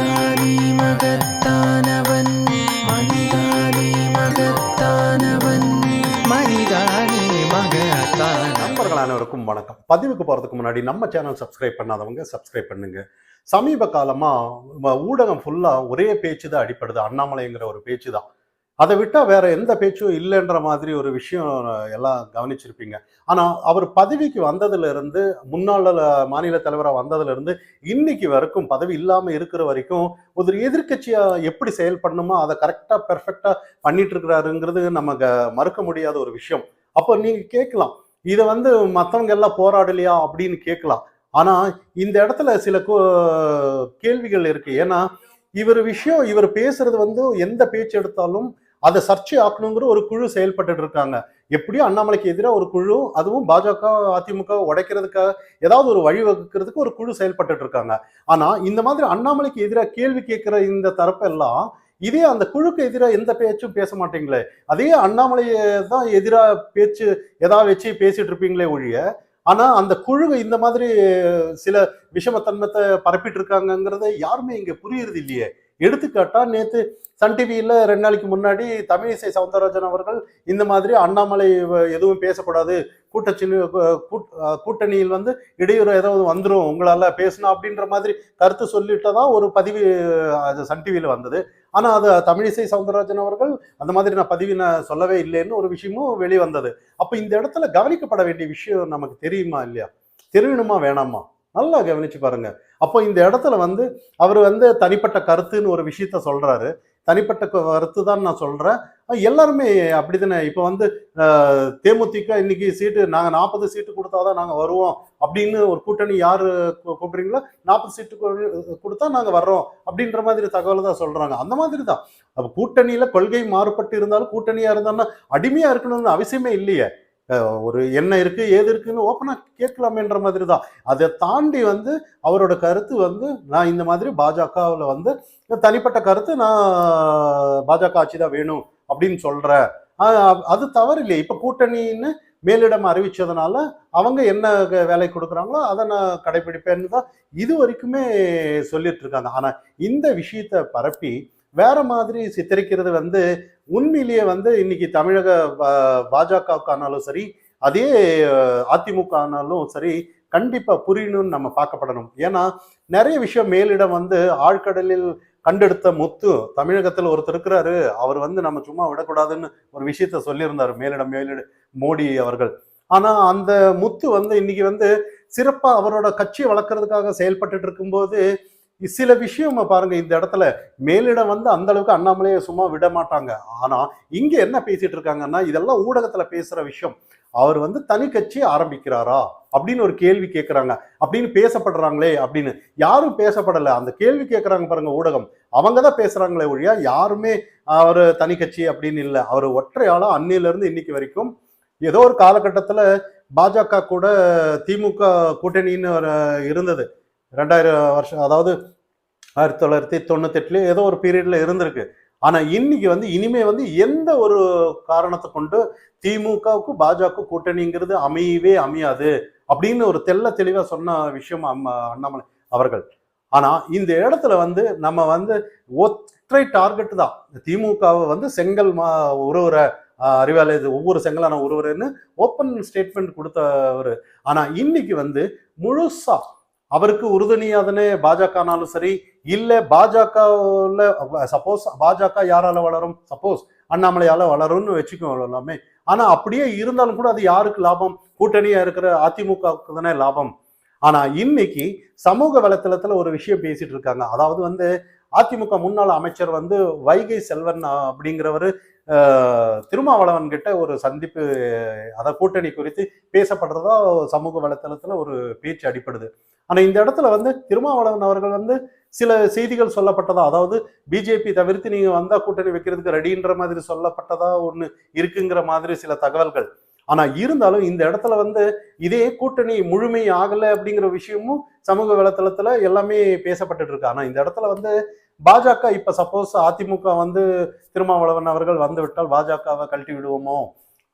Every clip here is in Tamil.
மனிதானி மகத்தானவன். மகத்தானவன். மகத்தான நண்பர்கள் அனைவருக்கும் வணக்கம். பதிவுக்கு போகிறதுக்கு முன்னாடி நம்ம சேனல் சப்ஸ்கிரைப் பண்ணாதவங்க சப்ஸ்கிரைப் பண்ணுங்க. சமீப காலமாக ஊடகம் ஃபுல்லாக ஒரே பேச்சு தான் அடிப்படுது அண்ணாமலைங்கிற ஒரு பேச்சு தான் அதை விட்டால் வேற எந்த பேச்சும் இல்லைன்ற மாதிரி ஒரு விஷயம் எல்லாம் கவனிச்சிருப்பீங்க. ஆனால் அவர் பதவிக்கு வந்ததுலேருந்து முன்னாள் மாநில தலைவராக வந்ததுலேருந்து இன்னைக்கு வரைக்கும் பதவி இல்லாமல் இருக்கிற வரைக்கும் ஒரு எதிர்கட்சியாக எப்படி செயல்படணுமோ அதை கரெக்டாக பெர்ஃபெக்டாக பண்ணிட்டு இருக்கிறாருங்கிறது நம்ம க- மறுக்க முடியாத ஒரு விஷயம். அப்போ நீங்கள் கேட்கலாம். இதை வந்து மற்றவங்க எல்லாம் போராடலையா அப்படின்னு கேட்கலாம். ஆனால் இந்த இடத்துல சில கோ- கேள்விகள் இருக்கு. ஏன்னா இவர் விஷயம் இவர் பேசுறது வந்து எந்த பேச்சு எடுத்தாலும் அதை சர்ச்சை ஆக்கணுங்கிற ஒரு குழு செயல்பட்டு இருக்காங்க. எப்படியும் அண்ணாமலைக்கு எதிராக ஒரு குழு அதுவும் பாஜக அதிமுக உடைக்கிறதுக்காக ஏதாவது ஒரு வழிவகுக்கிறதுக்கு ஒரு குழு செயல்பட்டு இருக்காங்க. ஆனா இந்த மாதிரி அண்ணாமலைக்கு எதிராக கேள்வி கேட்கிற இந்த தரப்பெல்லாம் இதே அந்த குழுக்கு எதிராக எந்த பேச்சும் பேச மாட்டீங்களே? அதே அண்ணாமலையை தான் எதிராக பேச்சு எதாவது வச்சு பேசிட்டு இருப்பீங்களே ஒழிய ஆனா அந்த குழு இந்த மாதிரி சில விஷமத்தன்மத்தை பரப்பிட்டு இருக்காங்கங்கிறத யாருமே இங்க புரியுறது இல்லையே. எடுத்துக்காட்டா நேத்து சன் டிவியில ரெண்டு நாளைக்கு முன்னாடி தமிழிசை சவுந்தரராஜன் அவர்கள் இந்த மாதிரி அண்ணாமலை எதுவும் பேசக்கூடாது கூட்டச்சின் கூட்- கூட்டணியில் வந்து இடையூறு ஏதாவது வந்துடும் உங்களால பேசணும் அப்படின்ற மாதிரி கருத்து சொல்லிட்டதா ஒரு பதிவு அது சன் டிவியில வந்தது. ஆனா அது தமிழிசை சவுந்தரராஜன் அவர்கள் அந்த மாதிரி நான் பதிவு நான் சொல்லவே இல்லைன்னு ஒரு விஷயமும் வெளிவந்தது. அப்ப இந்த இடத்துல கவனிக்கப்பட வேண்டிய விஷயம் நமக்கு தெரியுமா இல்லையா? தெரியணுமா வேணாமா? நல்லா கவனிச்சு பாருங்க. அப்போ இந்த இடத்துல வந்து அவர் வந்து தனிப்பட்ட கருத்துன்னு ஒரு விஷயத்த சொல்றாரு. தனிப்பட்ட கருத்து தான் நான் சொல்றேன். எல்லாருமே அப்படி தானே இப்போ வந்து தேமுதிக இன்னைக்கு சீட்டு நாங்கள் நாற்பது சீட்டு கொடுத்தாதான் நாங்கள் வருவோம் அப்படின்னு ஒரு கூட்டணி யார் கூப்பிடுறீங்களோ நாற்பது சீட்டு கொடுத்தா நாங்கள் வர்றோம் அப்படின்ற மாதிரி தகவலை தான் சொல்றாங்க. அந்த மாதிரி தான். அப்ப கூட்டணியில கொள்கை மாறுபட்டு இருந்தாலும் கூட்டணியா இருந்தான்னா அடிமையா இருக்கணும்னு அவசியமே இல்லையே. ஒரு என்ன இருக்கு ஏது இருக்குன்னு ஓப்பனாக கேட்கலாமேன்ற மாதிரி தான் அதை தாண்டி வந்து அவரோட கருத்து வந்து நான் இந்த மாதிரி பாஜகவில் வந்து தனிப்பட்ட கருத்து நான் பாஜக ஆட்சி தான் வேணும் அப்படின்னு சொல்கிறேன் அது தவறு இல்லையே. இப்போ கூட்டணின்னு மேலிடம் அறிவிச்சதுனால அவங்க என்ன வேலை கொடுக்குறாங்களோ அதை நான் கடைபிடிப்பேன்னு தான் இது வரைக்குமே சொல்லிட்டு இருக்காங்க. ஆனால் இந்த விஷயத்தை பரப்பி வேற மாதிரி சித்தரிக்கிறது வந்து உண்மையிலேயே வந்து இன்னைக்கு தமிழக பாஜகவுக்கானாலும் பாஜகவுக்கு ஆனாலும் சரி அதே அதிமுக ஆனாலும் சரி கண்டிப்பா புரியணும்னு நம்ம பார்க்கப்படணும். ஏன்னா நிறைய விஷயம் மேலிடம் வந்து ஆழ்கடலில் கண்டெடுத்த முத்து தமிழகத்தில் ஒருத்தர் இருக்கிறாரு. அவர் வந்து நம்ம சும்மா விடக்கூடாதுன்னு ஒரு விஷயத்த சொல்லியிருந்தாரு மேலிடம் மேலிட மோடி அவர்கள். ஆனா அந்த முத்து வந்து இன்னைக்கு வந்து சிறப்பா அவரோட கட்சியை வளர்க்கறதுக்காக செயல்பட்டுட்டு இருக்கும்போது சில விஷயம் பாருங்க இந்த இடத்துல மேலிடம் வந்து அந்த அளவுக்கு அண்ணாமலையை சும்மா விட மாட்டாங்க. ஆனா இங்க என்ன பேசிட்டு இருக்காங்கன்னா இதெல்லாம் ஊடகத்துல பேசுற விஷயம். அவர் வந்து தனி கட்சி ஆரம்பிக்கிறாரா? அப்படின்னு ஒரு கேள்வி கேட்குறாங்க அப்படின்னு பேசப்படுறாங்களே அப்படின்னு. யாரும் பேசப்படல. அந்த கேள்வி கேட்குறாங்க பாருங்க ஊடகம். அவங்க தான் பேசுறாங்களே ஒழியா யாருமே அவர் தனி கட்சி அப்படின்னு இல்லை. அவர் ஒற்றையாளா அன்னையில இருந்து இன்னைக்கு வரைக்கும் ஏதோ ஒரு காலகட்டத்துல பாஜக கூட திமுக கூட்டணின்னு ஒரு இருந்தது. ரெண்டாயிரம் வருஷம் அதாவது ஆயிரத்தி தொள்ளாயிரத்தி தொண்ணூத்தெட்டுல ஏதோ ஒரு பீரியடில் இருந்திருக்கு. ஆனால் இன்னைக்கு வந்து இனிமே வந்து எந்த ஒரு காரணத்தை கொண்டு திமுகவுக்கு பாஜக கூட்டணிங்கிறது அமையவே அமையாது அப்படின்னு ஒரு தெல்ல தெளிவாக சொன்ன விஷயம் அம்மா அண்ணாமலை அவர்கள். ஆனால் இந்த இடத்துல வந்து நம்ம வந்து ஒற்றை டார்கெட் தான். திமுகவை வந்து செங்கல் மா ஒருவரை ஆஹ், இது ஒவ்வொரு செங்கலான உருவுறன்னு ஓப்பன் ஸ்டேட்மெண்ட் கொடுத்தவர். ஆனால் இன்னைக்கு வந்து முழுசாக அவருக்கு உறுதுணையாதனே பாஜகனாலும் சரி இல்ல பாஜகவில் சப்போஸ் பாஜக யாரால வளரும்? சப்போஸ் அண்ணாமலையால வளரும்னு வச்சுக்கோ எல்லாமே ஆனா அப்படியே இருந்தாலும் கூட அது யாருக்கு லாபம்? கூட்டணியா இருக்கிற அதிமுகவுக்கு தானே லாபம். ஆனா இன்னைக்கு சமூக வலைத்தளத்துல ஒரு விஷயம் பேசிட்டு இருக்காங்க. அதாவது வந்து அதிமுக முன்னாள் அமைச்சர் வந்து வைகை செல்வன் அப்படிங்கிறவர் திருமாவளவன் கிட்ட ஒரு சந்திப்பு அதை கூட்டணி குறித்து பேசப்படுறதா சமூக வலைத்தளத்துல ஒரு பேச்சு அடிப்படுது. ஆனால் இந்த இடத்துல வந்து திருமாவளவன் அவர்கள் வந்து சில செய்திகள் சொல்லப்பட்டதா? அதாவது பிஜேபி தவிர்த்து நீங்கள் வந்தால் கூட்டணி வைக்கிறதுக்கு ரெடின்ற மாதிரி சொல்லப்பட்டதா ஒன்று இருக்குங்கிற மாதிரி சில தகவல்கள். ஆனால் இருந்தாலும் இந்த இடத்துல வந்து இதே கூட்டணி முழுமை ஆகலை அப்படிங்கிற விஷயமும் சமூக வலைத்தளத்தில் எல்லாமே பேசப்பட்டுட்டு இருக்கு. ஆனால் இந்த இடத்துல வந்து பாஜக இப்போ சப்போஸ் அதிமுக வந்து திருமாவளவன் அவர்கள் வந்து விட்டால் பாஜகவை கழட்டி விடுவோமோ?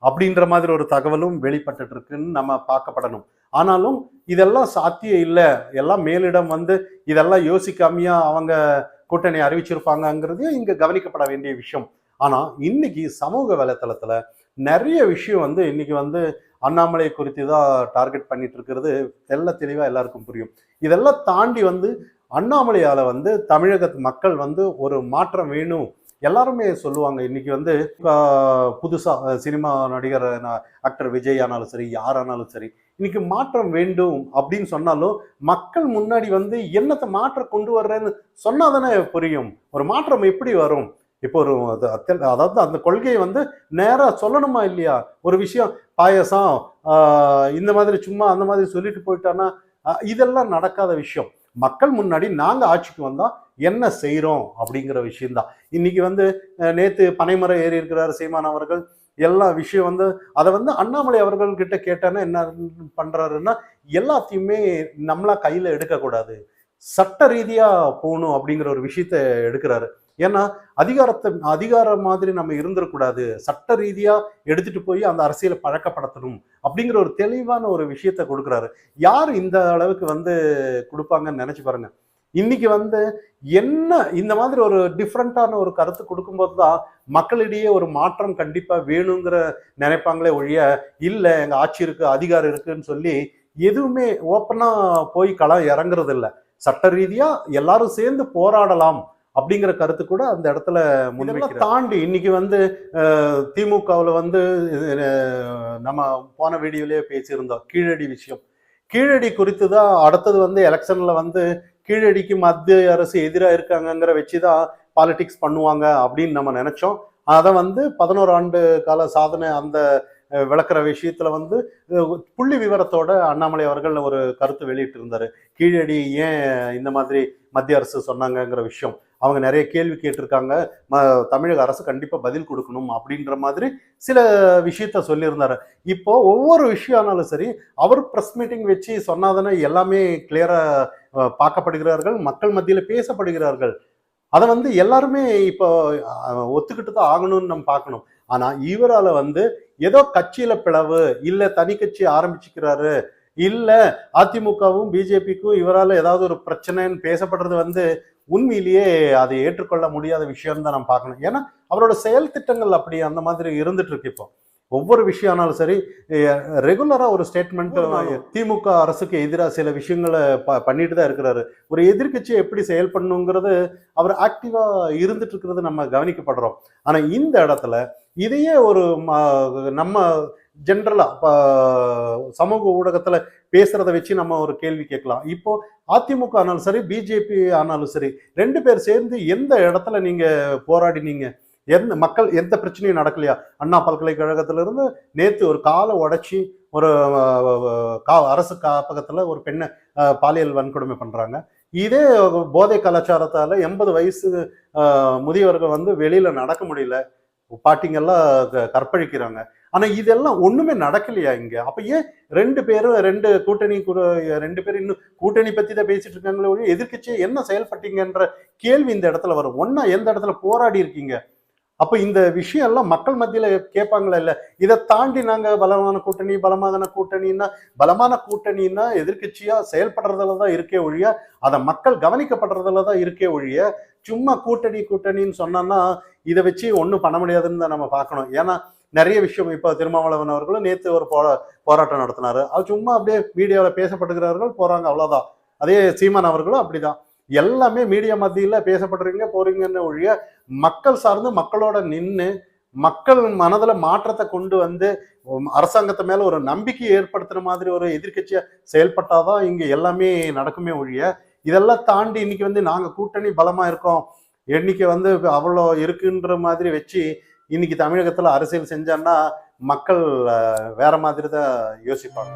அப்படின்ற மாதிரி ஒரு தகவலும் வெளிப்பட்டு இருக்குன்னு நம்ம பார்க்கப்படணும். ஆனாலும் இதெல்லாம் சாத்தியம் இல்லை. எல்லாம் மேலிடம் வந்து இதெல்லாம் யோசிக்காமையா அவங்க கூட்டணி அறிவிச்சிருப்பாங்கங்கிறதையும் இங்க கவனிக்கப்பட வேண்டிய விஷயம். ஆனா இன்னைக்கு சமூக வலைத்தளத்துல நிறைய விஷயம் வந்து இன்னைக்கு வந்து அண்ணாமலை குறித்து தான் டார்கெட் பண்ணிட்டு இருக்கிறது தெல்ல தெளிவா எல்லாருக்கும் புரியும். இதெல்லாம் தாண்டி வந்து அண்ணாமலையால வந்து தமிழக மக்கள் வந்து ஒரு மாற்றம் வேணும். எல்லாருமே சொல்லுவாங்க இன்னைக்கு வந்து புதுசாக புதுசா சினிமா நடிகர் ஆக்டர் விஜய் ஆனாலும் சரி யாரானாலும் சரி இன்னைக்கு மாற்றம் வேண்டும் அப்படின்னு சொன்னாலும் மக்கள் முன்னாடி வந்து என்னத்தை மாற்றம் கொண்டு வர்றேன்னு சொன்னாதானே புரியும். ஒரு மாற்றம் எப்படி வரும்? இப்போ ஒரு அது- அதாவது அந்த கொள்கையை வந்து நேராக சொல்லணுமா இல்லையா? ஒரு விஷயம் பாயசம் இந்த மாதிரி சும்மா அந்த மாதிரி சொல்லிட்டு போயிட்டான்னா இதெல்லாம் நடக்காத விஷயம். மக்கள் முன்னாடி நாங்கள் ஆட்சிக்கு வந்தால் என்ன செய்கிறோம் அப்படிங்கிற விஷயம்தான். இன்னைக்கு வந்து நேற்று பனைமரம் ஏறி இருக்கிறார் சீமான் அவர்கள். எல்லா விஷயம் வந்து அதை வந்து அண்ணாமலை அவர்கள் கிட்ட கேட்டானா என்ன பண்ணுறாருன்னா எல்லாத்தையுமே நம்மளா கையில் எடுக்கக்கூடாது. சட்ட ரீதியாக போகணும் அப்படிங்கிற ஒரு விஷயத்த எடுக்கிறாரு. ஏன்னா அதிகாரத்தை அதிகாரம் மாதிரி நம்ம இருந்துடக்கூடாது சட்ட ரீதியாக எடுத்துட்டு போய் அந்த அரசியலை பழக்கப்படுத்தணும் அப்படிங்கிற ஒரு தெளிவான ஒரு விஷயத்த கொடுக்குறாரு. யார் இந்த அளவுக்கு வந்து கொடுப்பாங்கன்னு நினச்சி பாருங்க. இன்னைக்கு வந்து என்ன இந்த மாதிரி ஒரு டிஃப்ரெண்ட்டான ஒரு கருத்து கொடுக்கும்போது தான் மக்களிடையே ஒரு மாற்றம் கண்டிப்பா வேணுங்கிற நினைப்பாங்களே ஒழிய இல்ல எங்க ஆட்சி இருக்கு அதிகாரம் இருக்குன்னு சொல்லி எதுவுமே ஓப்பனா போய் களம் இறங்குறது இல்ல. சட்ட ரீதியா எல்லாரும் சேர்ந்து போராடலாம் அப்படிங்கிற கருத்து கூட அந்த இடத்துல முன்வைக்கிறார். தாண்டி இன்னைக்கு வந்து திமுகவில் வந்து நம்ம போன வீடியோலேயே பேசியிருந்தோம் கீழடி விஷயம். கீழடி குறித்து தான் அடுத்தது வந்து எலெக்ஷன்ல வந்து கீழடிக்கு மத்திய அரசு எதிராக இருக்காங்கிற வச்சு தான் பாலிடிக்ஸ் பண்ணுவாங்க அப்படின்னு நம்ம நினைச்சோம். அதை வந்து பதினோரு ஆண்டு கால சாதனை அந்த விளக்குற விஷயத்துல வந்து புள்ளி விவரத்தோட அண்ணாமலை அவர்கள் ஒரு கருத்து வெளியிட்டு இருந்தாரு கீழடி ஏன் இந்த மாதிரி மத்திய அரசு சொன்னாங்கங்கிற விஷயம். அவங்க நிறைய கேள்வி கேட்டிருக்காங்க. ம தமிழக அரசு கண்டிப்பா பதில் கொடுக்கணும் அப்படின்ற மாதிரி சில விஷயத்த சொல்லியிருந்தாரு. இப்போ ஒவ்வொரு விஷயம் ஆனாலும் சரி அவர் ப்ரெஸ் மீட்டிங் வச்சு சொன்னாதானே எல்லாமே கிளியரா பார்க்கப்படுகிறார்கள் மக்கள் மத்தியில பேசப்படுகிறார்கள். அதை வந்து எல்லாருமே இப்போ ஒத்துக்கிட்டு தான் ஆகணும்னு நம்ம பார்க்கணும். ஆனா இவரால வந்து ஏதோ கட்சியில பிளவு இல்ல தனி கட்சி ஆரம்பிச்சுக்கிறாரு இல்ல அதிமுகவும் பிஜேபிக்கும் இவரால ஏதாவது ஒரு பிரச்சனைன்னு பேசப்படுறது வந்து உண்மையிலேயே அதை ஏற்றுக்கொள்ள முடியாத விஷயம் தான் நம்ம பார்க்கணும். ஏன்னா அவரோட செயல் திட்டங்கள் அப்படி அந்த மாதிரி இருந்துட்டு இருக்கு இப்போ. ஒவ்வொரு விஷயம் ஆனாலும் சரி ரெகுலரா ஒரு ஸ்டேட்மெண்ட் திமுக அரசுக்கு எதிராக சில விஷயங்களை ப- பண்ணிட்டு தான் இருக்கிறாரு. ஒரு எதிர்க்கட்சி எப்படி செயல்படணுங்கிறது அவர் ஆக்டிவா இருந்துட்டு இருக்கிறது நம்ம கவனிக்கப்படுறோம். ஆனா இந்த இடத்துல இதையே ஒரு நம்ம ஜென்ரலா சமூக ஊடகத்துல பேசுறத வச்சு நம்ம ஒரு கேள்வி கேட்கலாம். இப்போ அதிமுக ஆனாலும் சரி பிஜேபி ஆனாலும் சரி ரெண்டு பேர் சேர்ந்து எந்த இடத்துல நீங்க போராடினீங்க? எந்த மக்கள் எந்த பிரச்சனையும் நடக்கலையா? அண்ணா பல்கலைக்கழகத்திலிருந்து நேற்று நேத்து ஒரு காலை உடைச்சி ஒரு கா அரசு காப்பகத்துல ஒரு பெண்ணை பாலியல் வன்கொடுமை பண்றாங்க. இதே போதை கலாச்சாரத்தால எண்பது வயசு முதியவர்கள் வந்து வெளியில நடக்க முடியல. பாட்டிங்கெல்லாம் க- கற்பழிக்கிறாங்க. ஆனா இதெல்லாம் ஒண்ணுமே நடக்கலையா இங்க? அப்ப ஏன் ரெண்டு பேரும் ரெண்டு கூட்டணி ரெண்டு பேரும் இன்னும் கூட்டணி பத்தி தான் பேசிட்டு இருக்காங்களே ஒழிய என்ன செயல்பட்டீங்கன்ற கேள்வி இந்த இடத்துல வரும். ஒன்னா எந்த இடத்துல போராடி இருக்கீங்க? அப்ப இந்த விஷயம் எல்லாம் மக்கள் மத்தியில கேட்பாங்களா இல்ல? இதை தாண்டி நாங்க பலமான கூட்டணி பலமான கூட்டணின்னா பலமான கூட்டணின்னா எதிர்க்கட்சியா செயல்படுறதுல தான் இருக்கே ஒழிய அதை மக்கள் கவனிக்கப்படுறதுல தான் இருக்கே ஒழிய சும்மா கூட்டணி கூட்டணின்னு சொன்னோம்னா இதை வச்சு ஒன்றும் பண்ண முடியாதுன்னு தான் நம்ம பார்க்கணும். ஏன்னா நிறைய விஷயம் இப்போ திருமாவளவன் அவர்களும் நேற்று ஒரு போ போராட்டம் நடத்தினாரு. அவர் சும்மா அப்படியே மீடியாவில் பேசப்படுகிறார்கள் போறாங்க அவ்வளோதான் அதே சீமான் அவர்களும் அப்படிதான். எல்லாமே மீடியா மத்தியில் பேசப்படுறீங்க போறீங்கன்னு ஒழிய மக்கள் சார்ந்து மக்களோட நின்று மக்கள் மனதில் மாற்றத்தை கொண்டு வந்து அரசாங்கத்தை மேலே ஒரு நம்பிக்கை ஏற்படுத்துகிற மாதிரி ஒரு எதிர்க்கட்சியா செயல்பட்டாதான் இங்கே எல்லாமே நடக்குமே ஒழிய இதெல்லாம் தாண்டி இன்னைக்கு வந்து நாங்கள் கூட்டணி பலமாக இருக்கோம். எண்ணிக்கை வந்து அவ்வளோ இருக்குன்ற மாதிரி வச்சு இன்னைக்கு தமிழகத்தில் அரசியல் செஞ்சான்னா மக்கள் வேற மாதிரி தான் யோசிப்பாங்க